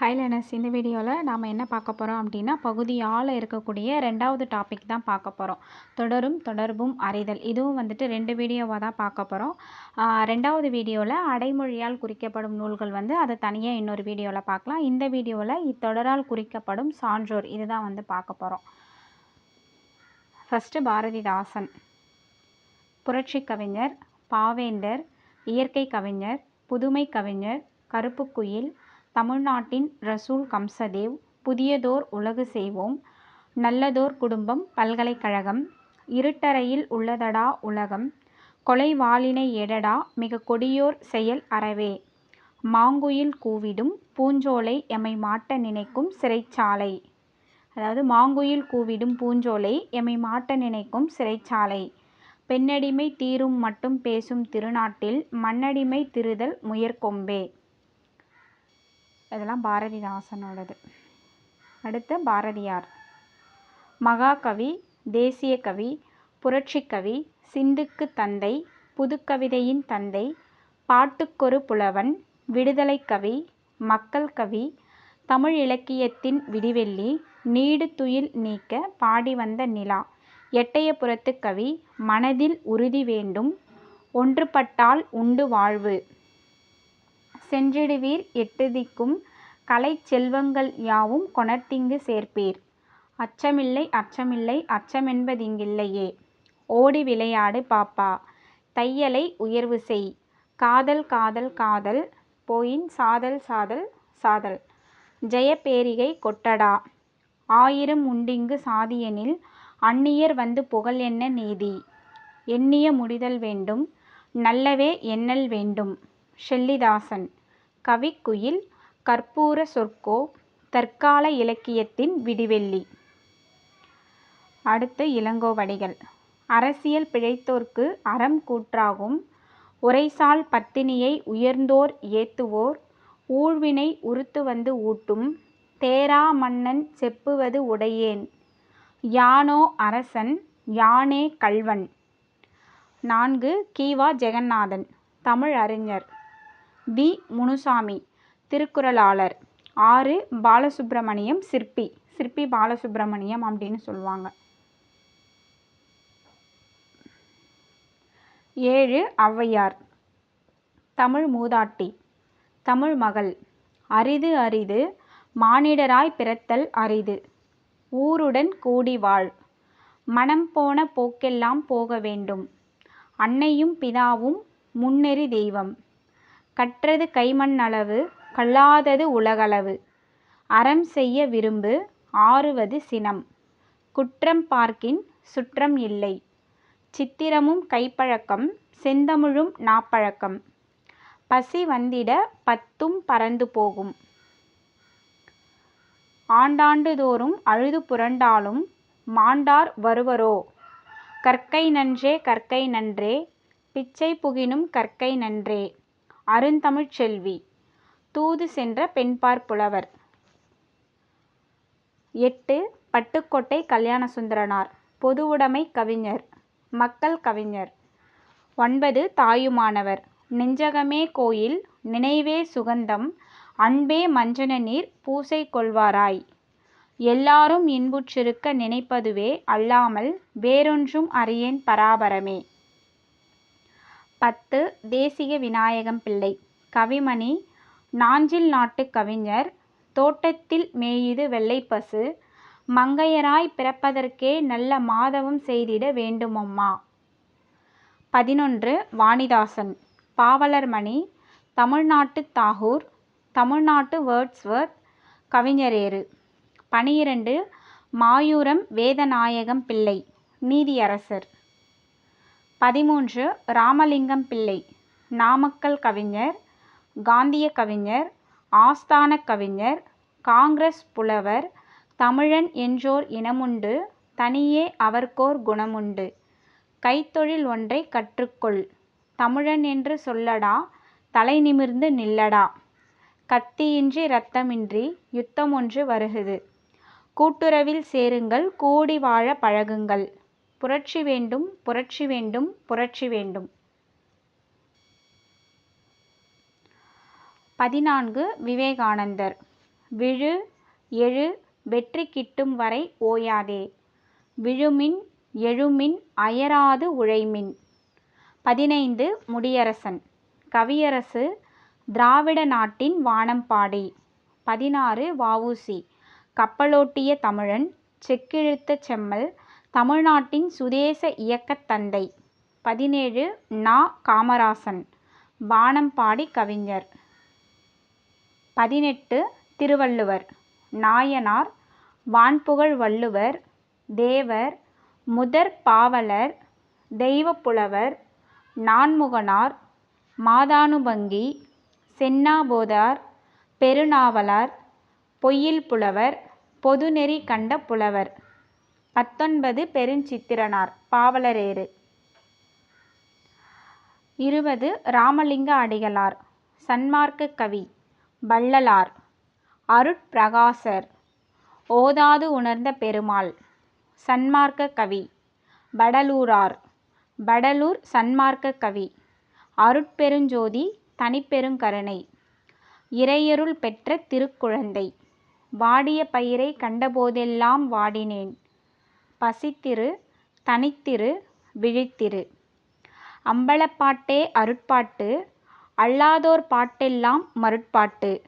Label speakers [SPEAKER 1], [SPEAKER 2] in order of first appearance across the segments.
[SPEAKER 1] Hi lanes இந்த வீடியோவில் நாம் என்ன பார்க்க போகிறோம் அப்படின்னா பகுதி ஆளில் இருக்கக்கூடிய ரெண்டாவது டாபிக் தான் பார்க்க போகிறோம் தொடரும் தொடர்பும் அறிதல். இதுவும் வந்துட்டு ரெண்டு வீடியோவாக தான் பார்க்க போகிறோம் ரெண்டாவது வீடியோவில் அடைமொழியால் குறிக்கப்படும் நூல்கள் வந்து அதை தனியாக இன்னொரு வீடியோவில் பார்க்கலாம். இந்த வீடியோவில் இத்தொடரால் குறிக்கப்படும் சான்றோர் இதுதான் வந்து பார்க்க போகிறோம் ஃபஸ்ட்டு பாரதிதாசன். புரட்சி கவிஞர் பாவேந்தர் இயற்கை கவிஞர் புதுமை கவிஞர் கருப்புக்குயில் தமிழ்நாட்டின் ரசூல் கம்சதேவ் புதியதோர் உலகு செய்வோம் நல்லதோர் குடும்பம் பல்கலைக்கழகம் இருட்டறையில் உள்ளதடா உலகம் கொலை வாளினை எடடா மிக கொடியோர் செயல் அறவே. மாங்குயில் கூவிடும் பூஞ்சோலை எமை மாட்ட நினைக்கும் சிறைச்சாலை. அதாவது மாங்குயில் கூவிடும் பூஞ்சோலை எமை மாட்ட நினைக்கும் சிறைச்சாலை. பெண்ணடிமை தீரும் மட்டும் பேசும் திருநாட்டில் மண்ணடிமை திருதல் முயற்கொம்பே. இதெல்லாம் பாரதிதாசனோடது. அடுத்து பாரதியார். மகாகவி தேசிய கவி புரட்சிக்கவி சிந்துக்கு தந்தை புதுக்கவிதையின் தந்தை பாட்டுக்கொரு புலவன் விடுதலை கவி மக்கள் கவி தமிழ் இலக்கியத்தின் விடிவெள்ளி நீடு துயில் நீக்க பாடி வந்த நிலா எட்டயபுரத்து கவி மனதில் உறுதி வேண்டும் ஒன்றுபட்டால் உண்டு வாழ்வு. சென்றிடுவீர் எட்டுதிக்கும் கலை செல்வங்கள் யாவும் கொணர்த்திங்கு சேர்ப்பீர். அச்சமில்லை அச்சமில்லை அச்சமென்பதிங்கில்லையே ஓடி விளையாடு பாப்பா தையலை உயர்வு செய். காதல் காதல் காதல் போயின் சாதல் சாதல் சாதல். ஜெயப்பேரிகை கொட்டடா. ஆயிரம் உண்டிங்கு சாதியெனில் அந்நியர் வந்து புகழ் என்ன நீதி? எண்ணிய முடிதல் வேண்டும் நல்லவே எண்ணல் வேண்டும். ஷெல்லிதாசன் கவிக்குயில் கற்பூர சொற்கோ தற்கால இலக்கியத்தின் விடிவெள்ளி. அடுத்து இளங்கோவடிகள். அரசியல் பிழைத்தோர்க்கு அறம் கூற்றாகும் உரைசால் பத்தினியை உயர்ந்தோர் ஏத்துவோர் ஊழ்வினை உறுத்து வந்து ஊட்டும் தேரா மன்னன் செப்புவது உடையேன் யானோ அரசன் யானே கள்வன். நான்கு கீவா ஜெகநாதன் தமிழ் அறிஞர் வி முனுசாமி. திருக்குறளாளர். ஆறு. பாலசுப்ரமணியம் சிற்பி. சிற்பி பாலசுப்ரமணியம் அப்படின்னு சொல்லுவாங்க. ஏழு. ஔவையார். தமிழ் மூதாட்டி. தமிழ் மகள். அரிது அரிது. மானிடராய் பிறத்தல் அரிது. ஊருடன் கூடி வாழ். மனம் போன போக்கெல்லாம் போக வேண்டும். அன்னையும் பிதாவும் முன்னெறி தெய்வம். கற்றது கைமண்ணளவு கல்லாதது உலகளவு. அறம் செய்ய விரும்பு ஆறுவது சினம். குற்றம் பார்க்கின் சுற்றம் இல்லை. சித்திரமும் கைப்பழக்கம் செந்தமிழும் நாப்பழக்கம். பசி வந்திட பத்தும் பறந்து போகும். ஆண்டாண்டுதோறும் அழுது புரண்டாலும் மாண்டார் வருவரோ? கற்கை நன்றே கற்கை நன்றே. பிச்சை புகினும் கற்கை நன்றே. அருந்தமிழ்ச் செல்வி தூது சென்ற பெண்பார் புலவர். எட்டு பட்டுக்கோட்டை கல்யாணசுந்தரனார் பொதுவுடைமை கவிஞர் மக்கள் கவிஞர். ஒன்பது தாயுமானவர். நெஞ்சகமே கோயில் நினைவே சுகந்தம் அன்பே மஞ்சன நீர் பூசை கொள்வாராய். எல்லாரும் இன்புற்றிருக்க நினைப்பதுவே அல்லாமல் வேறொன்றும் அறியேன் பராபரமே. பத்து தேசிக விநாயகம் பிள்ளை. கவிமணி நாஞ்சில் நாட்டு கவிஞர் தோட்டத்தில் மேயுது வெள்ளைப்பசு மங்கையராய் பிறப்பதற்கே நல்ல மாதவம் செய்திட வேண்டுமம்மா. பதினொன்று வாணிதாசன் பாவலர்மணி தமிழ்நாட்டு தாகூர் தமிழ்நாட்டு வேர்ட்ஸ்வர்த் கவிஞரேறு. பனிரெண்டு மாயூரம் வேதநாயகம் பிள்ளை நீதியரசர். பதிமூன்று ராமலிங்கம் பிள்ளை நாமக்கல் கவிஞர் காந்திய கவிஞர் ஆஸ்தான கவிஞர் காங்கிரஸ் புலவர் தமிழன் என்றோர் இனமுண்டு தனியே அவர்க்கோர் குணமுண்டு. கைத்தொழில் ஒன்றை கற்றுக்கொள் தமிழன் என்று சொல்லடா தலை நிமிர்ந்து நில்லடா. கத்தியின்றி இரத்தமின்றி யுத்தம் ஒன்று வருகுது. கூட்டுறவில் சேருங்கள் கூடி வாழ பழகுங்கள். புரட்சி வேண்டும் புரட்சி வேண்டும் புரட்சி வேண்டும். பதினான்கு விவேகானந்தர். விழு எழு வெற்றி கிட்டும் வரை ஓயாதே. விழுமின் எழுமின் அயராது உழைமின். பதினைந்து முடியரசன். கவியரசு திராவிட நாட்டின் வானம்பாடி. பதினாறு வவுசி கப்பலோட்டிய தமிழன் செக்கிழுத்த செம்மல் தமிழ்நாட்டின் சுதேச இயக்கத் தந்தை. பதினேழு நா. காமராசன். வானம்பாடி கவிஞர். பதினெட்டு திருவள்ளுவர். நாயனார். வான்புகழ் வள்ளுவர். தேவர். முதற் பாவலர். தெய்வப்புலவர். நான்முகனார். மாதானுபங்கி. சென்னாபோதார். பெருநாவலார். பொய்யில் புலவர். பொதுநெறி கண்ட புலவர். பத்தொன்பது பெருஞ்சித்திரனார் பாவலரேறு. இருபது ராமலிங்க அடிகளார் சன்மார்க்க கவி வள்ளலார். அருட்பிரகாசர் ஓதாது உணர்ந்த பெருமாள் சன்மார்க்க கவி வடலூரார். வடலூர் சன்மார்க்க கவி அருட்பெருஞ்சோதி தனிப்பெருங்கருணை இறையருள் பெற்ற திருக்குழந்தை வாடிய பயிரை கண்டபோதெல்லாம் வாடினேன். பசித்திரு தனித்திரு விழித்திரு. அம்பலப்பாட்டே அருட்பாட்டு அல்லாதோர் பாட்டெல்லாம் மருட்பாட்டு.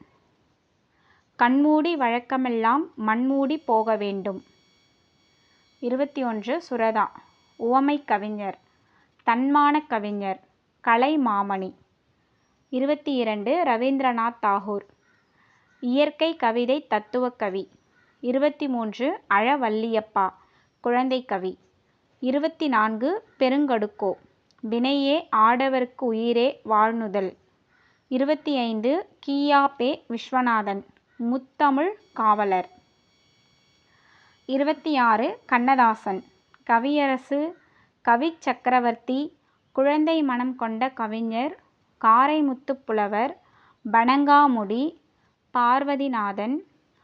[SPEAKER 1] கண்மூடி வழக்கமெல்லாம் மண்மூடி போக வேண்டும் இருபத்தி ஒன்று சுரதா. உவமை கவிஞர். தன்மான கவிஞர். கலை மாமணி. இருபத்தி இரண்டு ரவீந்திரநாத் தாகூர். இயற்கை கவிதை தத்துவக்கவி இருபத்தி மூன்று அழவல்லியப்பா குழந்தை கவி இருபத்தி நான்கு பெருங்கடுக்கோ. வினையே ஆடவர்க்கு உயிரே வாழ்நுதல். இருபத்தி ஐந்து கியாபே விஸ்வநாதன். முத்தமிழ் காவலர். இருபத்தி ஆறு கண்ணதாசன். கவியரசு கவி சக்கரவர்த்தி குழந்தை மனம் கொண்ட கவிஞர் காரைமுத்துப் புலவர் பனங்காமுடி பார்வதிநாதன்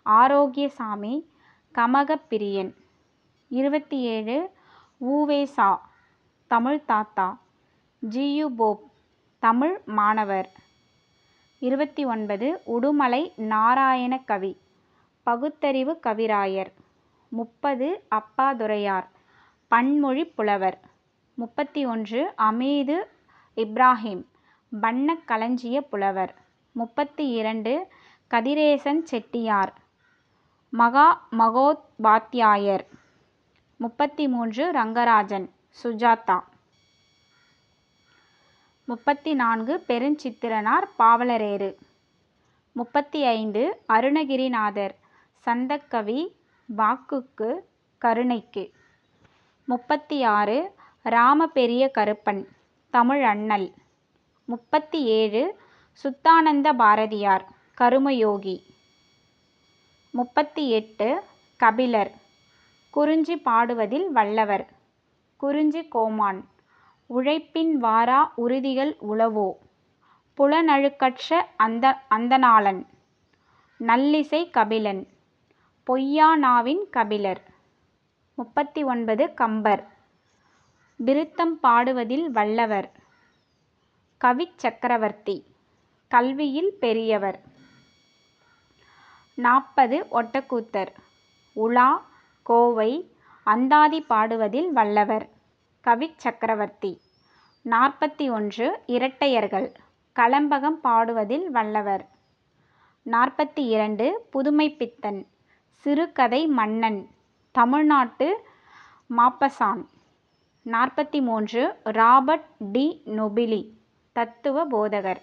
[SPEAKER 1] ஆரோக்கியசாமி கமகப்பிரியன். இருபத்தி ஏழு உவேசா தமிழ் தாத்தா. ஜியு போப் தமிழ் மாணவர். இருபத்தி ஒன்பது உடுமலை நாராயண கவி பகுத்தறிவு கவிராயர். முப்பது அப்பாதுரையார் பன்மொழி புலவர். முப்பத்தி ஒன்று அமீது இப்ராஹிம் வண்ண களஞ்சிய புலவர். முப்பத்தி இரண்டு கதிரேசன் செட்டியார் மகா மகோத்பாத்தியாயர் முப்பத்தி மூன்று ரங்கராஜன் சுஜாதா. முப்பத்தி நான்கு பெருஞ்சித்திரனார் பாவலரேறு. முப்பத்தி ஐந்து அருணகிரிநாதர் சந்தக்கவி வாக்குக்கு கருணைக்கு. முப்பத்தி ஆறு ராம பெரிய கருப்பன் தமிழ் அண்ணல். முப்பத்தி ஏழு சுத்தானந்த பாரதியார் கருமயோகி. முப்பத்தி எட்டு கபிலர் குறிஞ்சி பாடுவதில் வல்லவர். குறிஞ்சி கோமான். உழைப்பின் வாரா உறுதிகள் உளவோ? புலனழுக்கற்ற அந்த அந்தணாளன். நல்லிசை கபிலன். பொய்யானாவின் கபிலர். முப்பத்தி ஒன்பது கம்பர். விருத்தம் பாடுவதில் வல்லவர். கவிச் சக்கரவர்த்தி. கல்வியில் பெரியவர். நாற்பது ஒட்டக்கூத்தர். உலா கோவை அந்தாதி பாடுவதில் வல்லவர். கவிச் சக்கரவர்த்தி. நாற்பத்தி ஒன்று இரட்டையர்கள் கலம்பகம் பாடுவதில் வல்லவர். நாற்பத்தி இரண்டு புதுமைப்பித்தன் சிறுகதை மன்னன் தமிழ்நாட்டு மாப்பசான். நாற்பத்தி மூன்று ராபர்ட் டி. நொபிலி தத்துவ போதகர்.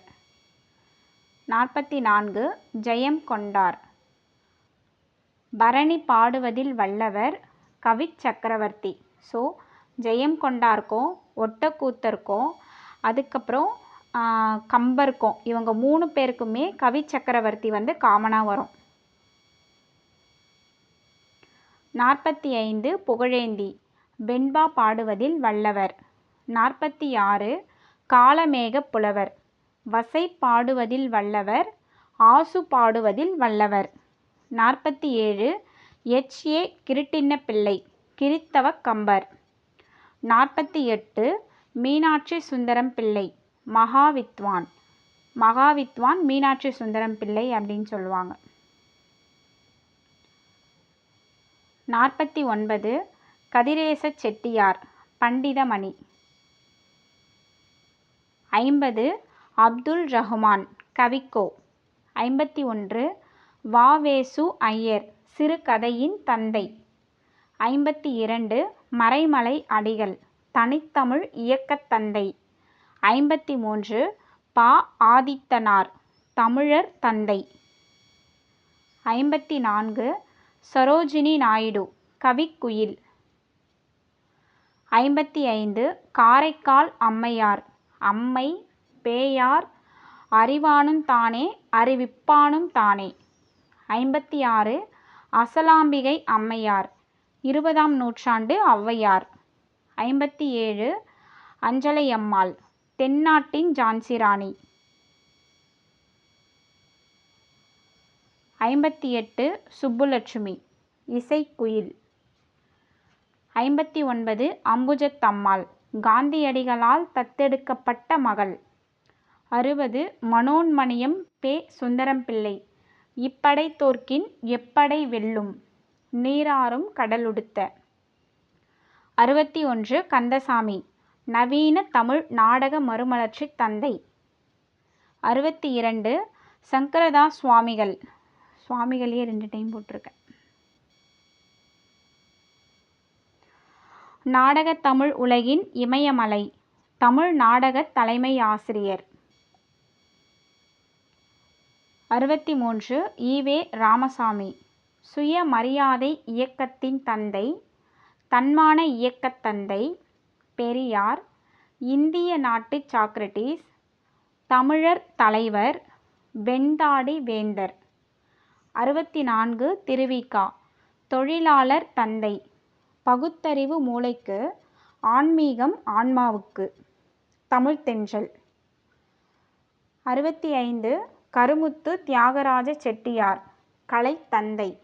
[SPEAKER 1] நாற்பத்தி நான்கு ஜெயம் கொண்டார். பரணி பாடுவதில் வல்லவர் கவிச் சக்கரவர்த்தி. ஸோ ஜெயம் கொண்டாருக்கும் ஒட்டக்கூத்தருக்கும் அதுக்கப்புறம் கம்பருக்கும் இவங்க மூணு பேருக்குமே கவி சக்கரவர்த்தி வந்து காமனாக வரும். நாற்பத்தி ஐந்து புகழேந்தி வெண்பா பாடுவதில் வல்லவர். நாற்பத்தி ஆறு காலமேக புலவர். வசை பாடுவதில் வல்லவர் ஆசு பாடுவதில் வல்லவர். நாற்பத்தி ஏழு எச்ஏ ஏ. பிள்ளை கிறித்தவ கம்பர். நாற்பத்தி எட்டு மீனாட்சி சுந்தரம் பிள்ளை மகாவித்வான். மகாவித்வான் மீனாட்சி சுந்தரம் பிள்ளை அப்படின்னு சொல்லுவாங்க. நாற்பத்தி ஒன்பது கதிரேச செட்டியார் பண்டிதமணி. ஐம்பது அப்துல் ரஹ்மான் கவிக்கோ. ஐம்பத்தி ஒன்று வாவேசு ஐயர் சிறுகதையின் தந்தை. ஐம்பத்தி இரண்டு மறைமலை அடிகள் தனித்தமிழ் இயக்கத் தந்தை. ஐம்பத்தி மூன்று பா. ஆதித்தனார் தமிழர் தந்தை. ஐம்பத்தி நான்கு சரோஜினி நாயுடு கவிக்குயில். ஐம்பத்தி ஐந்து காரைக்கால் அம்மையார் அம்மை பேயார் அறிவானும் தானே அறிவிப்பானும் தானே. ஐம்பத்தி ஆறு அசலாம்பிகை அம்மையார். இருபதாம் நூற்றாண்டு ஔவையார். ஐம்பத்தி ஏழு அஞ்சலையம்மாள் தென்னாட்டின் ஜான்சிராணி. ஐம்பத்தி எட்டு சுப்புலட்சுமி இசைக்குயில். ஐம்பத்தி ஒன்பது அம்புஜத்தம்மாள் காந்தியடிகளால் தத்தெடுக்கப்பட்ட மகள். அறுபது மனோன்மணியம் பே சுந்தரம்பிள்ளை. இப்படை தோற்கின் எப்படை வெல்லும்? நீராறும் கடலுடுத்த. அறுபத்தி ஒன்று கந்தசாமி. நவீன தமிழ் நாடக மறுமலர்ச்சி தந்தை. அறுபத்தி இரண்டு சங்கரதாஸ் சுவாமிகள். சுவாமிகளையே ரெண்டு டைம் போட்டிருக்கேன். நாடகத் தமிழ் உலகின் இமயமலை. தமிழ் நாடக தலைமை ஆசிரியர். அறுபத்தி மூன்று ஈவே ராமசாமி. சுயமரியாதை இயக்கத்தின் தந்தை தன்மான இயக்கத் தந்தை பெரியார் இந்திய நாட்டு சாக்ரட்டிஸ் தமிழர் தலைவர் வெண்தாடி வேந்தர். அறுபத்தி நான்கு திருவிகா தொழிலாளர் தந்தை பகுத்தறிவு மூளைக்கு ஆன்மீகம் ஆன்மாவுக்கு. தமிழ்த்தென்றல் அறுபத்தி ஐந்து கருமுத்து தியாகராஜ செட்டியார் கலைத்தந்தை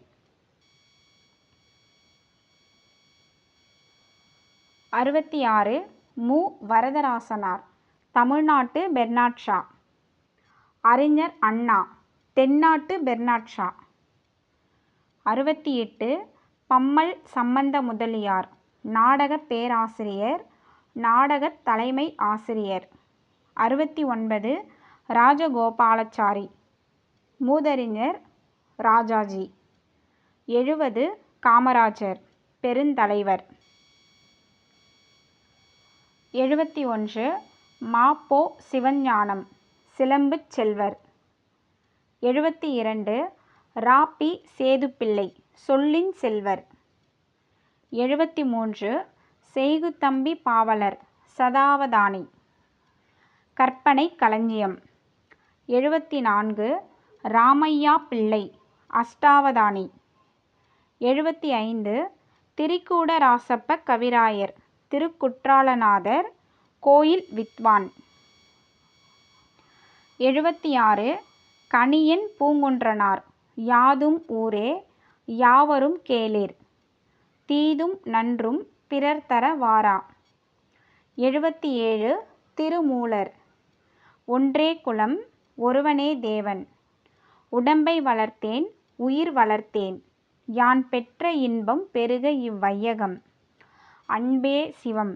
[SPEAKER 1] அறுபத்தி ஆறு மு. வரதராசனார் தமிழ்நாட்டு பெர்னாட் ஷா. அறிஞர் அண்ணா தென்னாட்டு பெர்னாட் ஷா. அறுபத்தி எட்டு பம்மல் சம்பந்த முதலியார் நாடக பேராசிரியர் நாடகத் தலைமை ஆசிரியர். அறுபத்தி ஒன்பது ராஜகோபாலாச்சாரி. மூதறிஞர் ராஜாஜி. எழுபது காமராஜர் பெருந்தலைவர். எழுபத்தி ஒன்று மாப்போ சிவஞானம் சிலம்புச் செல்வர். எழுபத்தி இரண்டு ராப்பி சேதுப்பிள்ளை சொல்லின் செல்வர். எழுபத்தி மூன்று செய்குத்தம்பி பாவலர் சதாவதானி. கற்பனை களஞ்சியம். எழுபத்தி நான்கு ராமையா பிள்ளை அஷ்டாவதானி. எழுபத்தி ஐந்து திரிகூடராசப்ப கவிராயர் திருக்குற்றாலநாதர் கோயில் வித்வான். எழுபத்தி ஆறு கணியன் பூங்குன்றனார் யாதும் ஊரே யாவரும் கேளீர் தீதும் நன்றும் பிறர் தர வாரா. எழுபத்தி ஏழு திருமூலர் ஒன்றே குலம் ஒருவனே தேவன். உடம்பை வளர்த்தேன் உயிர் வளர்த்தேன். யான் பெற்ற இன்பம் பெருக இவ்வையகம். அன்பே சிவம்.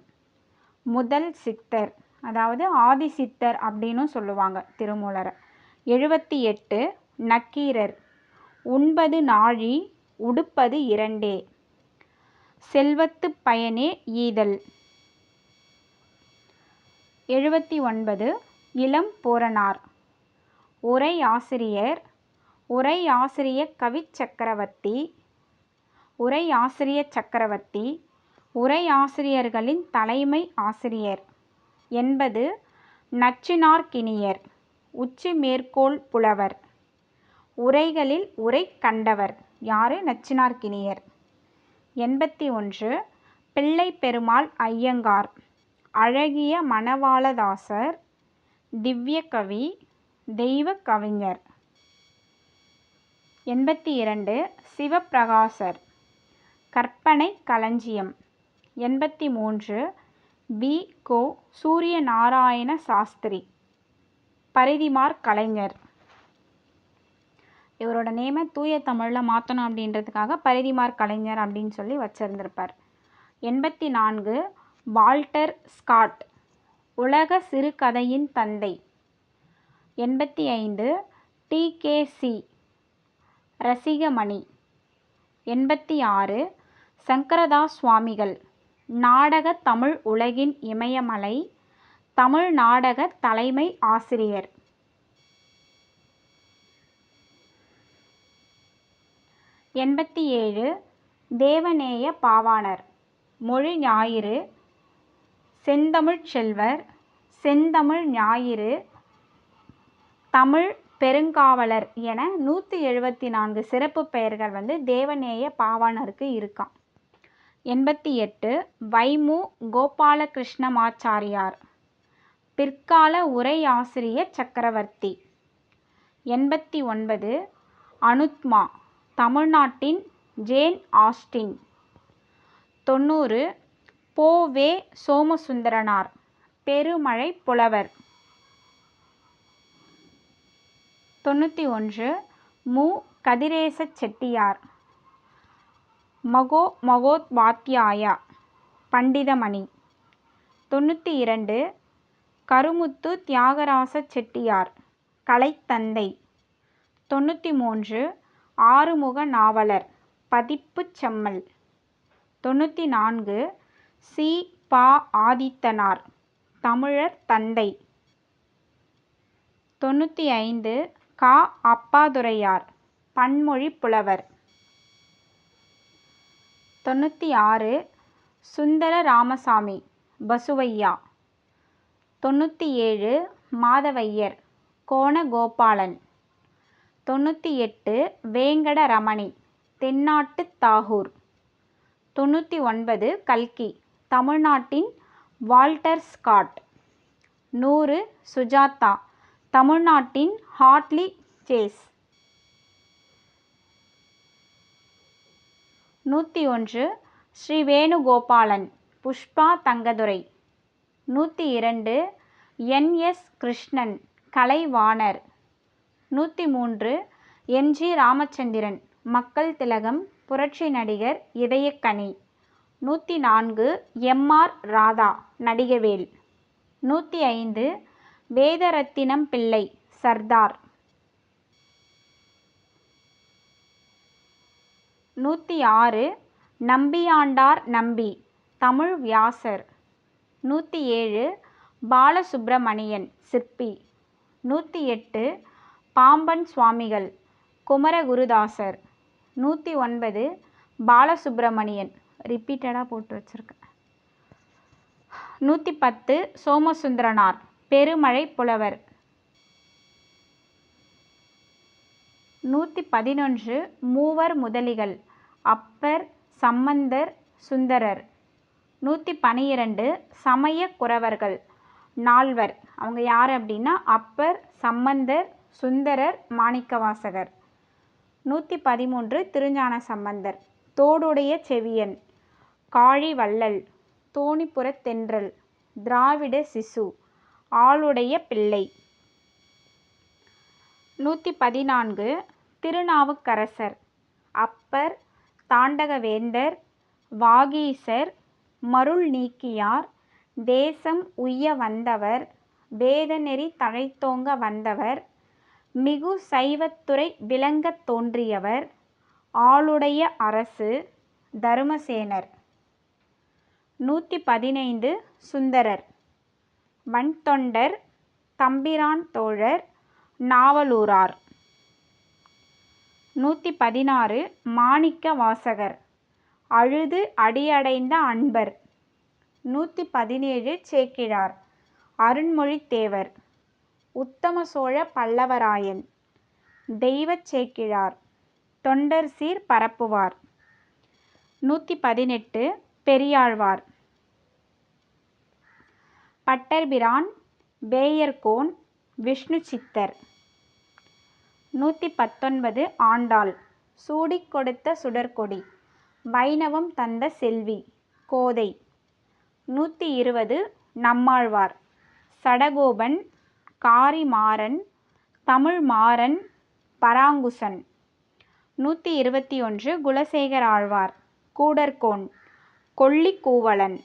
[SPEAKER 1] முதல் சித்தர். அதாவது ஆதி சித்தர் அப்படின்னும் சொல்லுவாங்க திருமூலரை. எழுபத்தி எட்டு நக்கீரர். உண்பது நாழி உடுப்பது இரண்டே. செல்வத்து பயனே ஈதல். எழுபத்தி ஒன்பது இளம் போரனார். உரையாசிரியர் உரையாசிரிய உரை கவி சக்கரவர்த்தி உரை சக்கரவர்த்தி உரையாசிரியர்களின் தலைமை ஆசிரியர் என்பது நச்சினார்க்கினியர் உச்சி மேற்கோள் புலவர். உரைகளில் உரை கண்டவர் யாரு? நச்சினார்க்கினியர் எண்பத்தி ஒன்று பிள்ளை பெருமாள் ஐயங்கார் அழகிய மணவாளதாசர் திவ்யகவி தெய்வ கவிஞர். எண்பத்தி இரண்டு சிவப்பிரகாசர். கற்பனை களஞ்சியம். எண்பத்தி மூன்று பி கோ. சூரிய நாராயண சாஸ்திரி. பரிதிமார் கலைஞர். இவரோட நேமை தூய தமிழில் மாற்றணும் அப்படின்றதுக்காக பரிதிமார் கலைஞர் அப்படின்னு சொல்லி வச்சுருந்துருப்பார். எண்பத்தி நான்கு வால்டர் ஸ்காட். உலக சிறுகதையின் தந்தை. எண்பத்தி ஐந்து டிகேசி ரசிகமணி. எண்பத்தி ஆறு சங்கரதாஸ் சுவாமிகள் நாடக தமிழ் உலகின் இமயமலை தமிழ் நாடக தலைமை ஆசிரியர். எண்பத்தி ஏழு தேவநேய பாவாணர். மொழி ஞாயிறு செந்தமிழ்ச் செல்வர் செந்தமிழ் ஞாயிறு தமிழ் பெருங்காவலர் என நூற்றி எழுபத்தி நான்கு சிறப்பு பெயர்கள் வந்து தேவநேய பாவாணருக்கு இருக்காம். எண்பத்தி எட்டு வைமு கோபாலகிருஷ்ணமாச்சாரியார். பிற்கால உரையாசிரிய சக்கரவர்த்தி. எண்பத்தி ஒன்பது அனுத்மா தமிழ்நாட்டின் ஜேன் ஆஸ்டின். தொண்ணூறு போ வே சோமசுந்தரனார் பெருமழை புலவர். தொண்ணூற்றி ஒன்று மு. கதிரேச செட்டியார். மகோ மகோத்பாத்தியாயா பண்டிதமணி. தொண்ணூற்றி இரண்டு கருமுத்து தியாகராச செட்டியார் கலைத்தந்தை. தொண்ணூற்றி மூன்று ஆறுமுக நாவலர் பதிப்புச் செம்மல். தொண்ணூற்றி நான்கு சி. பா. ஆதித்தனார் தமிழர் தந்தை. தொண்ணூற்றி ஐந்து கா அப்பாதுரையார் பன்மொழி புலவர். தொண்ணூற்றி ஆறு சுந்தர ராமசாமி பசுவையா. தொண்ணூற்றி ஏழு மாதவையர் கோணகோபாலன். தொண்ணூற்றி எட்டு வேங்கட ரமணி தென்னாட்டு தாகூர். தொண்ணூற்றி ஒன்பது கல்கி தமிழ்நாட்டின் வால்டர் ஸ்காட். நூறு சுஜாதா. தமிழ்நாட்டின் ஹார்ட்லி சேஸ். நூற்றி ஒன்று ஸ்ரீ வேணுகோபாலன் புஷ்பா தங்கதுரை. நூற்றி இரண்டு என் எஸ் கிருஷ்ணன் கலைவாணர். நூற்றி மூன்று எம்ஜி ராமச்சந்திரன் மக்கள் திலகம் புரட்சி நடிகர் இதயக்கனி. நூற்றி நான்கு எம்ஆர் ராதா நடிகவேல். நூற்றி ஐந்து வேதரத்தினம் பிள்ளை சர்தார். நூற்றி ஆறு நம்பியாண்டார் நம்பி தமிழ் வியாசர். நூற்றி ஏழு பாலசுப்பிரமணியன் சிற்பி. நூற்றி எட்டு பாம்பன் சுவாமிகள் குமரகுருதாசர். நூற்றி ஒன்பது பாலசுப்பிரமணியன் ரிப்பீட்டடாக போட்டு வச்சுருக்கேன். நூற்றி பத்து சோமசுந்தரனார். பெருமழை புலவர். நூற்றி பதினொன்று மூவர் முதலிகள் அப்பர் சம்பந்தர் சுந்தரர். நூற்றி பனிரெண்டு சமய குறவர்கள். நால்வர். அவங்க யார் அப்படின்னா அப்பர் சம்பந்தர் சுந்தரர் மாணிக்கவாசகர். நூற்றி பதிமூன்று திருஞான சம்பந்தர். தோடுடைய செவியன். காழி வள்ளல் தோணிப்புறத் தென்றல். திராவிட சிசு. ஆளுடைய பிள்ளை. நூற்றி பதினான்கு திருநாவுக்கரசர். அப்பர் தாண்டகவேந்தர் வாகீசர் மருள் நீக்கியார் தேசம் உய்ய வந்தவர் வேதநெறி தழைத்தோங்க வந்தவர் மிகு சைவத்துறை விளங்கத் தோன்றியவர் ஆளுடைய அரசு தருமசேனர். நூற்றி பதினைந்து சுந்தரர். வன்தொண்டர் தம்பிரான் தோழர் நாவலூரார். நூற்றி பதினாறு மாணிக்க வாசகர். அழுது அடியடைந்த அன்பர். நூற்றி பதினேழு சேக்கிழார் அருண்மொழித்தேவர் உத்தம சோழ பல்லவராயன். தெய்வச் சேக்கிழார். தொண்டர் சீர் பரப்புவார். நூற்றி பதினெட்டு பெரியாழ்வார். பட்டர்பிரான் பேயர்கோன் விஷ்ணு சித்தர் நூற்றி பத்தொன்பது ஆண்டாள். சூடிக் கொடுத்த சுடர்கொடி வைணவம் தந்த செல்வி. கோதை. நூற்றி இருபது நம்மாழ்வார். சடகோபன் காரிமாறன் தமிழ்மாறன் பராங்குசன். நூற்றி இருபத்தி ஒன்று குலசேகர் ஆழ்வார் கூடர்கோன் கொல்லிக்கூவலன்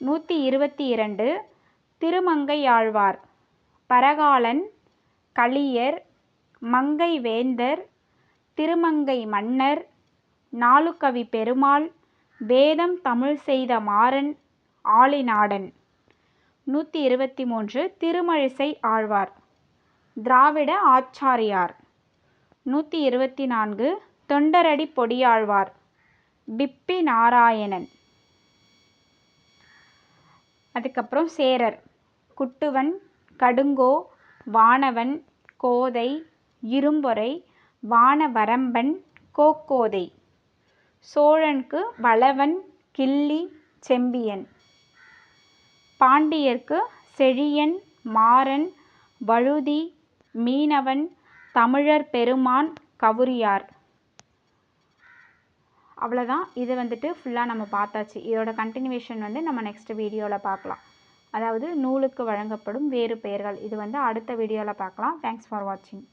[SPEAKER 1] நூற்றி இருபத்தி இரண்டு திருமங்கையாழ்வார் பரகாலன் களியர் மங்கை வேந்தர் திருமங்கை மன்னர் நாலுகவி பெருமாள் வேதம் தமிழ் செய்த மாறன் ஆளிநாடன் நூற்றி இருபத்தி மூன்று திருமழிசை ஆழ்வார் திராவிட ஆச்சாரியார். நூற்றி இருபத்தி நான்கு தொண்டரடி பொடியாழ்வார் பிப்பி நாராயணன். அதுக்கப்புறம் சேரர். குட்டுவன் கடுங்கோ வானவன் கோதை இரும்பொறை வானவரம்பன் கோக்கோதை. சோழனுக்கு வளவன் கிள்ளி செம்பியன். பாண்டியர்க்கு செழியன் மாறன் வழுதி மீனவன் தமிழர் பெருமான் கவுரியார். அவ்வளோதான் இது வந்துட்டு ஃபுல்லாக நம்ம பார்த்தாச்சு. இதோட கண்டினியூவேஷன் வந்து நம்ம நெக்ஸ்ட் வீடியோவில் பார்க்கலாம். அதாவது நூலுக்கு வழங்கப்படும் வேறு பெயர்கள். இது வந்து அடுத்த வீடியோவில் பார்க்கலாம். தேங்க்ஸ் ஃபார் வாட்சிங்